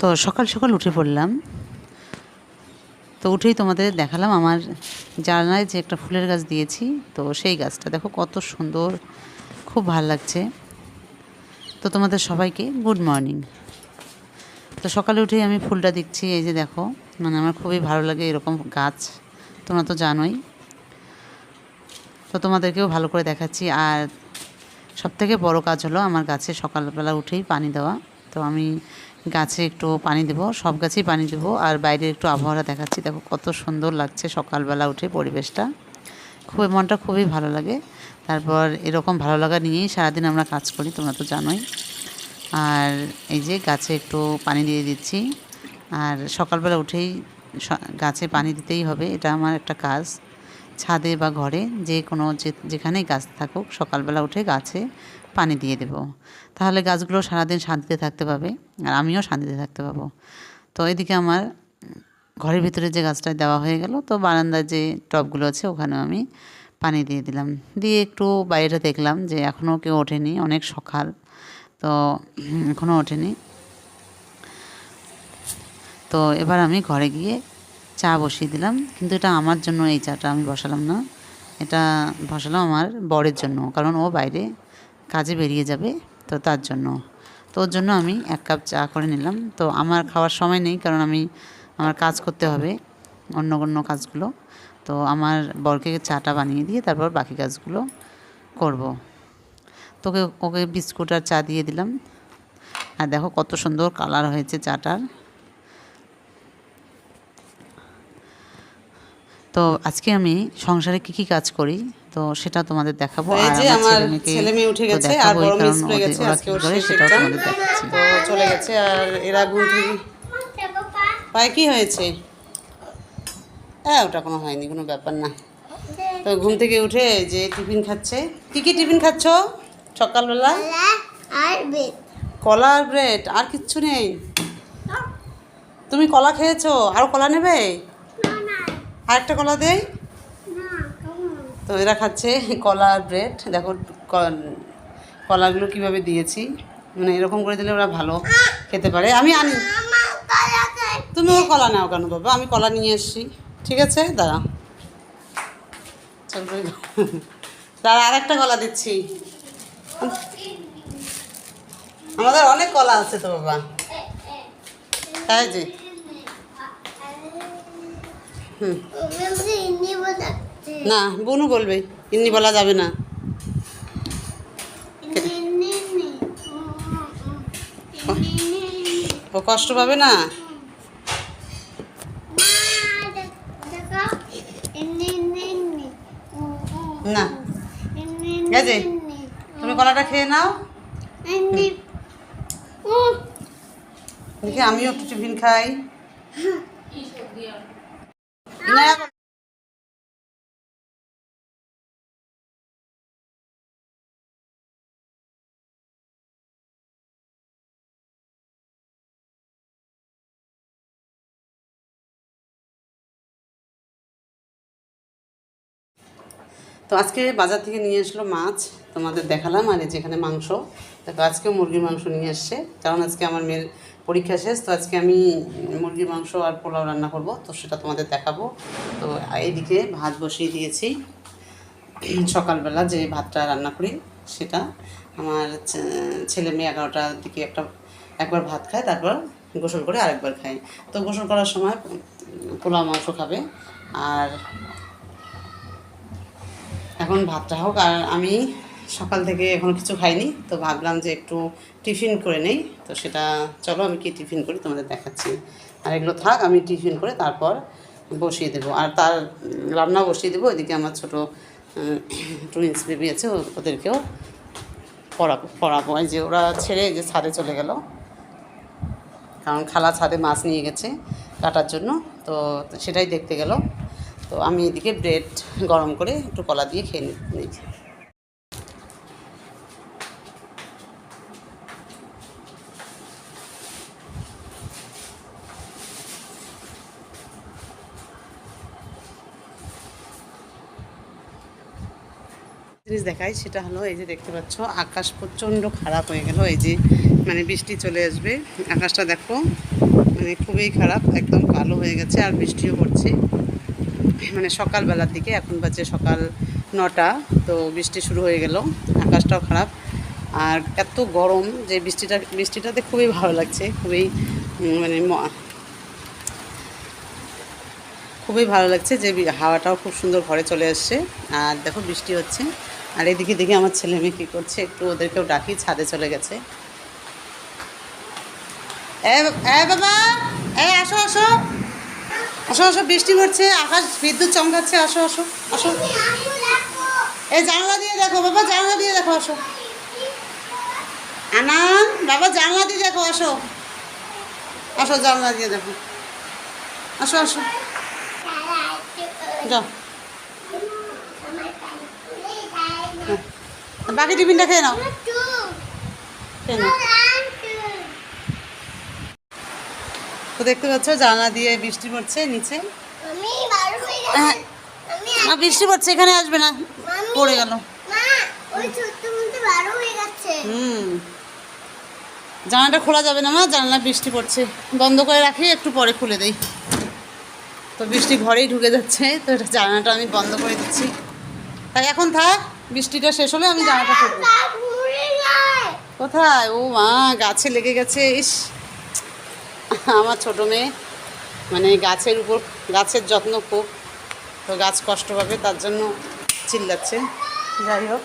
তো সকাল সকাল উঠে পড়লাম। তো উঠেই তোমাদের দেখালাম আমার জানলায় যে একটা ফুলের গাছ দিয়েছি। তো সেই গাছটা দেখো কত সুন্দর, খুব ভালো লাগছে। তো তোমাদের সবাইকে গুড মর্নিং তো সকালে উঠেই আমি ফুলটা দেখছি, এই যে দেখো মানে আমার খুবই ভালো লাগে এরকম গাছ, তোমরা তো জানোই। তো তোমাদেরকেও ভালো করে দেখাচ্ছি, আর সব থেকে বড়ো কাজ হলো আমার গাছে সকালবেলা উঠেই পানি দেওয়া। তো আমি গাছে একটু পানি দেবো, সব গাছেই পানি দেবো, আর বাইরে একটু আবহাওয়া দেখাচ্ছি। দেখো কত সুন্দর লাগছে সকালবেলা উঠে পরিবেশটা। খুবই, মনটা খুবই ভালো লাগে। তারপর এরকম ভালো লাগা নিয়েই সারাদিন আমরা কাজ করি, তোমরা তো জানোই। আর এই যে গাছে একটু পানি দিয়ে দিচ্ছি। আর সকালবেলা উঠেই গাছে পানি দিতেই হবে, এটা আমার একটা কাজ। ছাদে বা ঘরে যে কোনো যেখানেই গাছ থাকুক, সকালবেলা উঠে গাছে পানি দিয়ে দেব। তাহলে গাছগুলো সারাদিন শান্তিতে থাকতে পাবে, আর আমিও শান্তিতে থাকতে পাবো। তো এদিকে আমার ঘরের ভিতরে যে গাছটা দেওয়া হয়ে গেল, তো বারান্দার যে টবগুলো আছে ওখানেও আমি পানি দিয়ে দিলাম। দিয়ে একটু বাইরে দেখলাম যে এখনও কেউ ওঠেনি, অনেক সকাল, তো এখনও ওঠেনি। তো এবার আমি ঘরে গিয়ে চা বসিয়ে দিলাম, কিন্তু এটা আমার জন্য এই চাটা আমি বসালাম না। এটা বসালাম আমার বরের জন্য, কারণ ও বাইরে কাজে বেরিয়ে যাবে তো তার জন্য। তো ওর জন্য আমি এক কাপ চা করে নিলাম। তো আমার খাওয়ার সময় নেই, কারণ আমি আমার কাজ করতে হবে অন্য অন্য কাজগুলো। তো আমার বরকে চাটা বানিয়ে দিয়ে তারপর বাকি কাজগুলো করব। তোকে ওকে বিস্কুট আর চা দিয়ে দিলাম। আর দেখো কত সুন্দর কালার হয়েছে চাটার। তো আজকে আমি সংসারে কি কি কাজ করি তো সেটা তোমাদের দেখাবো। আর আমার ছেলে মেয়ে উঠে গেছে আর বড় মিস হয়ে গেছে আজকে ওর সেটাও exam। তোমাদের দেখাচ্ছি। তো চলে গেছে আর এরা থেকে পায়ে কি হয়েছে? হ্যাঁ ওটা কোনো হয়নি, কোনো ব্যাপার না। তো ঘুম থেকে উঠে যে টিফিন খাচ্ছে। কি কি টিফিন খাচ্ছ সকালবেলা? কলা আর ব্রেড, আর কিচ্ছু নেই? তুমি কলা খেয়েছো? আর কলা নেবে? আর একটা কলা দেই? তো এরা খাচ্ছে কলা আর ব্রেড। দেখো কলাগুলো কীভাবে দিয়েছি। মানে এরকম করে দিলে ওরা ভালো খেতে পারে। আমি আনি কলাকে তুমিও কলা নাও কেন বাবা? আমি কলা নিয়ে এসছি ঠিক আছে? দাঁড়া দাঁড়া আর একটা কলা দিচ্ছি। আমাদের অনেক কলা আছে তো বাবা। তাই যে। হুম। না, বনু বলবে। ইন্নি বলা যাবে না। ও কষ্ট পাবে না দেখো ইনি ইনি ইনি না ইনি আছে তুমি কলাটা খেয়ে নাও। দেখি আমিও একটু টিফিন খাই। তো আজকে বাজার থেকে নিয়ে আসলো মাছ, তোমাদের দেখালাম, আর যেখানে মাংস। দেখো আজকে মুরগির মাংস নিয়ে এসছে, কারণ আজকে আমার মেয়ের পরীক্ষা শেষ, তো আজকে আমি মুরগির মাংস আর পোলাও রান্না করব, তো সেটা তোমাদের দেখাবো। তো এইদিকে ভাত বসিয়ে দিয়েছি। সকালবেলা যে ভাতটা রান্না করি, সেটা আমার ছেলে মেয়ে এগারোটার দিকে একটা, একবার ভাত খায়, তারপর গোসল করে আরেকবার খায়। তো গোসল করার সময় পোলাও মাংস খাবে, আর এখন ভাতটা হোক, আর আমি সকাল থেকে এখনও কিছু খাইনি, তো ভাবলাম যে একটু টিফিন করে নেই, তো সেটা চলো আমি কি টিফিন করি তোমাদের দেখাচ্ছি। আর এগুলো থাক, আমি টিফিন করে তারপর বসিয়ে দেবো। আর তার রান্না বসিয়ে দেবো এদিকে আমার ছোটো টুইন্স বেবি আছে ওদেরকেও পড়াবো। পড়াবো যে ওরা ছেড়ে যে ছাদে চলে গেল, কারণ খালা ছাদে মাছ নিয়ে গেছে কাটার জন্য, তো সেটাই দেখতে গেল। তো আমি এদিকে ব্রেড গরম করে একটু কলা দিয়ে খেয়ে নিচ্ছি জিনিস দেখাই, সেটা হলো এই যে দেখতে পাচ্ছ, আকাশ প্রচণ্ড খারাপ হয়ে গেল। এই যে মানে বৃষ্টি চলে আসবে। আকাশটা দেখো মানে খুবই খারাপ, একদম কালো হয়ে গেছে, আর বৃষ্টিও পড়ছে। মানে সকালবেলার দিকে এখন বাজে সকাল নটা, তো বৃষ্টি শুরু হয়ে গেল, আকাশটাও খারাপ। আর এত গরম যে বৃষ্টিটা, বৃষ্টিটাতে খুবই ভালো লাগছে, খুবই মানে খুবই ভালো লাগছে যে হাওয়াটাও খুব সুন্দর ঘরে চলে আসছে। আর দেখো বৃষ্টি হচ্ছে, আর এদিকে দেখি আমার ছেলে মেয়ে কী করছে, একটু ওদেরকেও ডাকি, ছাদে চলে গেছে। এ বাবা, এ, আসো আসো। আসো আসো, বৃষ্টি পড়ছে, আকাশ বিদ্যুৎ চমকাচ্ছে, আসো আসো আসো। এই জানলা দিয়ে দেখো, বাবা, জানলা দিয়ে দেখো, আসো। আনান, বাবা, জানলা দিয়ে দেখো, আসো। আসো, জানলা দিয়ে দেখো। আসো আসো। যাও। বাকি টিফিনটা খেয়ে নাও। খেয়ে নাও। তো দেখতে পাচ্ছ জানলা দিয়ে বৃষ্টি পড়ছে নিচে। আমি হ্যাঁ। না বৃষ্টি পড়ছে এখানে আসবে না। পড়ে গেল। হুম। জানালাটা খোলা যাবে না মা। জানলা বৃষ্টি পড়ছে। বন্ধ করে রাখি একটু পরে খুলে দেই। তো বৃষ্টি ঘরেই ঢুকে যাচ্ছে তো এটা জানালাটা আমি বন্ধ করে দিচ্ছি। তাই এখন থাক বৃষ্টিটা শেষ হলে আমি জানাটা খুলবো। কোথায়? ও মা গাছে লেগে গেছে ইস। আমার ছোট মেয়ে মানে গাছের উপর, গাছের যত্ন খুব। তো গাছ কষ্ট পাবে, তার জন্য চিল্লাচ্ছে। যাই হোক।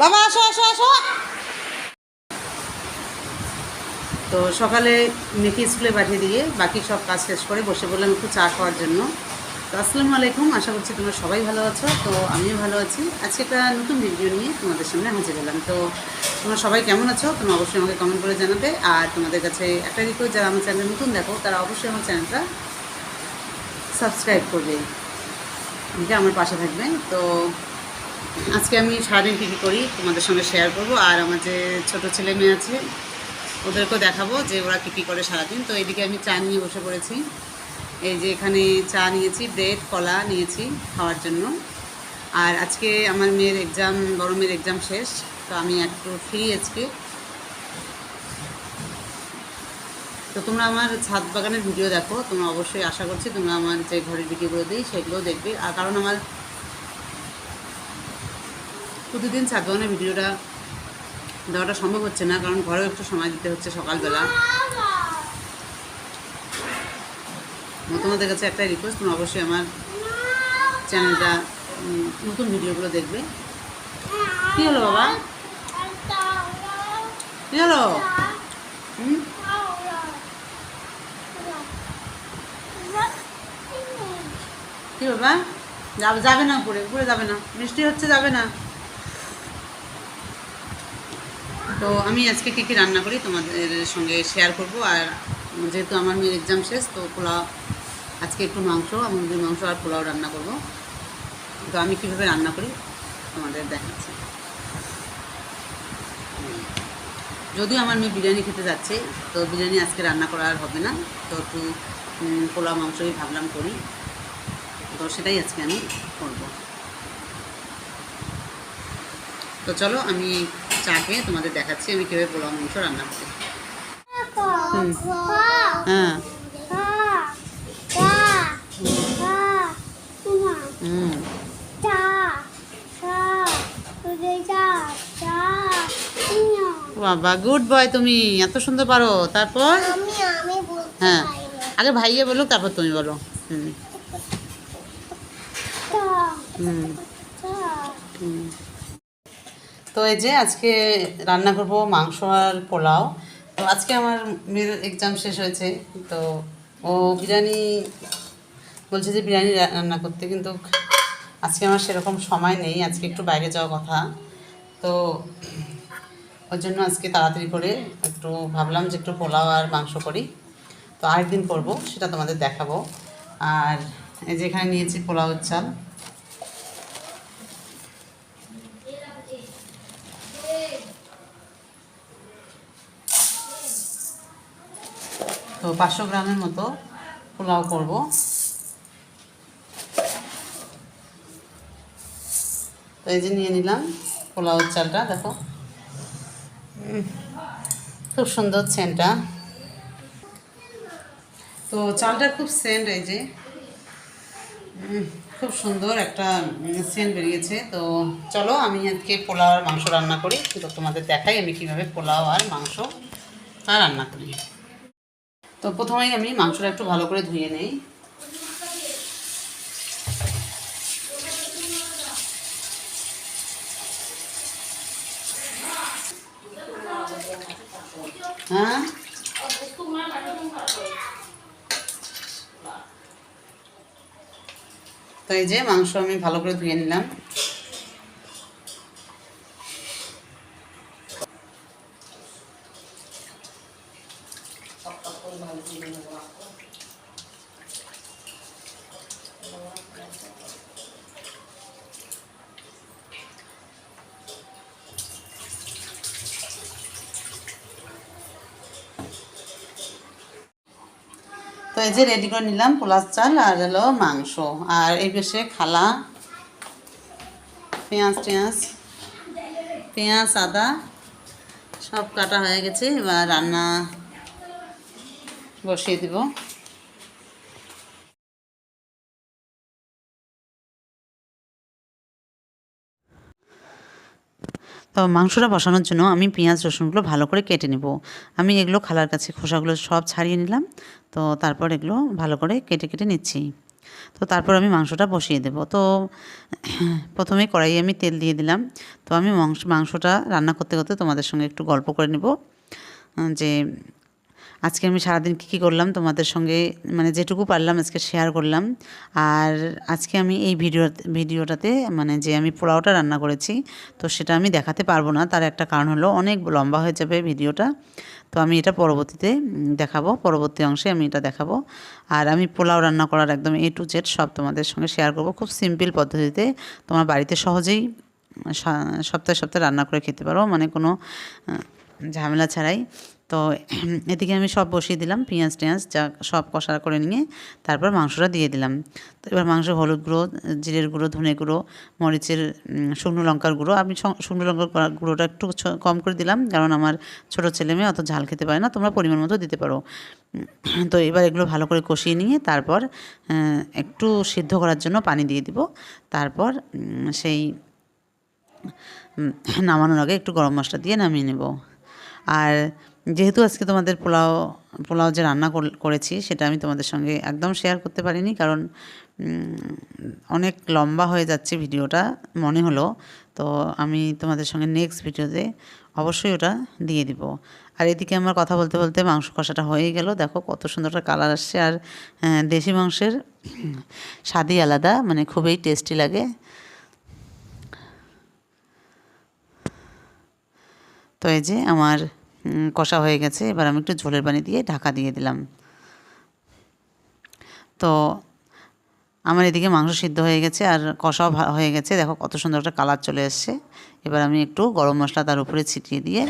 বাবা, আসো আসো আসো। তো সকালে মেয়েকে স্কুলে পাঠিয়ে দিয়ে বাকি সব কাজ শেষ করে বসে বললাম একটু চা খাওয়ার জন্য। আসসালামু আলাইকুম, আশা করছি তোমরা সবাই ভালো আছো। তো আমিও ভালো আছি। আজকে একটা নতুন ভিডিও নিয়ে তোমাদের সামনে হাজির হলাম। তো তোমরা সবাই কেমন আছো? তোমরা অবশ্যই আমাকে কমেন্ট করে জানাবে। আর তোমাদের কাছে একটা রিকোয়েস্ট যারা আমার চ্যানেল নতুন দেখো, তারা অবশ্যই আমার চ্যানেলটা সাবস্ক্রাইব করবে। ঠিক আমার পাশে থাকবে। তো আজকে আমি সারাদিন কী কী করি তোমাদের সঙ্গে শেয়ার করব। আর আমার যে ছোটো ছেলে মেয়ে আছে, ওদেরকেও দেখাবো যে ওরা কী কী করে সারাদিন। তো এদিকে আমি চা নিয়ে বসে পড়েছি। এই যে এখানে চা নিয়েছি, ব্রেড, কলা নিয়েছি খাওয়ার জন্য। আর আজকে আমার মেয়ের এক্সাম বড় মেয়ের এক্সাম শেষ, তো আমি একটু ফ্রি আজকে। তো তোমরা আমার ছাদ বাগানের ভিডিও দেখো, তোমরা অবশ্যই আশা করছি তোমরা আমার যে ঘরের ভিডিওগুলো দিই, সেগুলোও দেখবে। আর কারণ আমার প্রতিদিন ছাদ বাগানের ভিডিওটা দেওয়াটা সম্ভব হচ্ছে না, কারণ ঘরেও একটু সময় দিতে হচ্ছে সকালবেলা তো তোমাদের কাছে একটা রিকোয়েস্ট তোমরা অবশ্যই আমার চ্যানেলটা নতুন ভিডিওগুলো দেখবে। কী হলো বাবা? কী হলো? কী বাবা? যাবে না উপরে উপরে যাবে না। বৃষ্টি হচ্ছে, যাবে না। তো আমি আজকে কী কী রান্না করি তোমাদের সঙ্গে শেয়ার করব। আর যেহেতু আমার মেয়ের এক্সাম শেষ, তো পোলাও আজকে একটু মাংস মুরগির মাংস আর পোলাও রান্না করব। তো আমি কীভাবে রান্না করি তোমাদের দেখাচ্ছি। যদিও আমার মেয়ে বিরিয়ানি খেতে যাচ্ছে তো বিরিয়ানি আজকে রান্না করা আর হবে না। তো একটু পোলাও মাংসই ভাবলাম করি। তো সেটাই আজকে আমি করব। তো চলো আমি চা খেয়ে তোমাদের দেখাচ্ছি আমি কীভাবে পোলাও মাংস রান্না করি। হুম। হ্যাঁ। হুম। বাবা গুড বয় তুমি এত সুন্দর পারো। তারপর? হ্যাঁ। আগে ভাইয়ে বলো তারপর তুমি বলো। হুম। হুম। হুম। তো এই যে আজকে রান্না করব মাংস আর পোলাও। তো আজকে আমার মেয়ের এক্সাম শেষ হয়েছে। তো ও বিরিয়ানি বলছে যে বিরিয়ানি রান্না করতে, কিন্তু আজকে আমার সেরকম সময় নেই, আজকে একটু বাইরে যাওয়ার কথা। তো ওর জন্য আজকে তাড়াতাড়ি করে একটু ভাবলাম যে একটু পোলাও আর মাংস করি। তো আরেকদিন করব, সেটা তোমাদের দেখাবো। আর এই যে এখানে নিয়েছি পোলাওয়ের চাল। তো পাঁচশো গ্রামের মতো পোলাও করব। তো এই যে নিয়ে নিলাম পোলাও চালটা, দেখো। খুব সুন্দর সেন্টটা। তো চালটা খুব সেন্ট এই যে। খুব সুন্দর একটা সেন্ট বেরিয়েছে। তো চলো আমি আজকে পোলাও আর মাংস রান্না করি। তো তোমাদের দেখাই আমি কীভাবে পোলাও আর মাংস রান্না করি। তো প্রথমেই আমি মাংসটা একটু ভালো করে ধুয়ে নেই। হ্যাঁ? তো এই যে মাংস আমি ভালো করে ধুয়ে নিলাম। তো এই যে রেডি করে নিলাম পোলার চাল আর হলো মাংস। আর এই পাশে খালা, পেঁয়াজ টেঁয়াজ, পেঁয়াজ, আদা, সব কাটা হয়ে গেছে। এবার রান্না বসিয়ে দিব। তো মাংসটা বসানোর জন্য আমি পেঁয়াজ, রসুনগুলো ভালো করে কেটে নেব। আমি এগুলো খালার কাছে খোসাগুলো সব ছাড়িয়ে নিলাম। তো তারপর এগুলো ভালো করে কেটে কেটে নিচ্ছি। তো তারপর আমি মাংসটা বসিয়ে দেব। তো প্রথমে কড়াইয়ে আমি তেল দিয়ে দিলাম। তো আমি মাংস, মাংসটা রান্না করতে করতে তোমাদের সঙ্গে একটু গল্প করে নেব। যে আজকে আমি সারাদিন কী কী করলাম তোমাদের সঙ্গে মানে যেটুকু পারলাম আজকে শেয়ার করলাম। আর আজকে আমি এই ভিডিও ভিডিওটাতে মানে যে আমি পোলাওটা রান্না করেছি, তো সেটা আমি দেখাতে পারব না। তার একটা কারণ হলো অনেক লম্বা হয়ে যাবে ভিডিওটা তো আমি এটা পরবর্তীতে দেখাবো। পরবর্তী অংশে আমি এটা দেখাবো। আর আমি পোলাও রান্না করার একদম এ টু জেড সব তোমাদের সঙ্গে শেয়ার করব খুব সিম্পল পদ্ধতিতে। তোমার বাড়িতে সহজেই সপ্তাহে সপ্তাহে রান্না করে খেতে পারো। মানে কোনো ঝামেলা ছাড়াই। তো এদিকে আমি সব বসিয়ে দিলাম, পেঁয়াজ টেঁয়াজ যা সব কষা করে নিয়ে তারপর মাংসটা দিয়ে দিলাম। তো এবার মাংস হলুদ গুঁড়ো, জিরের গুঁড়ো, ধনে গুঁড়ো, মরিচের শুকনো লঙ্কার গুঁড়ো। আমি শুকনো লঙ্কার গুঁড়োটা একটু কম করে দিলাম কারণ আমার ছোটো ছেলে মেয়ে অত ঝাল খেতে পারে না, তোমরা পরিমাণ মতো দিতে পারো। তো এবার এগুলো ভালো করে কষিয়ে নিয়ে তারপর একটু সিদ্ধ করার জন্য পানি দিয়ে দিব। তারপর সেই নামানোর আগে একটু গরম মশলা দিয়ে নামিয়ে নেব। আর যেহেতু আজকে তোমাদের পোলাও পোলাও যে রান্না কর- করেছি, সেটা আমি তোমাদের সঙ্গে একদম শেয়ার করতে পারিনি, কারণ অনেক লম্বা হয়ে যাচ্ছে ভিডিওটা, মনে হলো। তো আমি তোমাদের সঙ্গে নেক্সট ভিডিওতে অবশ্যই ওটা দিয়ে দিব। আর এদিকে আমার কথা বলতে বলতে মাংস কষাটা হয়ে গেল। দেখো কত সুন্দর একটা কালার আসছে, আর দেশি মাংসের স্বাদই আলাদা মানে খুবই টেস্টি লাগে। তো এই যে আমার কষা হয়ে গেছে। এবার আমি একটু ঝোলের পানি দিয়ে ঢাকা দিয়ে দিলাম। তো আমার এদিকে মাংস সিদ্ধ হয়ে গেছে আর কষাও হয়ে গেছে। দেখো কত সুন্দর একটা কালার চলে এসছে। এবার আমি একটু গরম মশলা তার উপরে ছিটিয়ে দিয়ে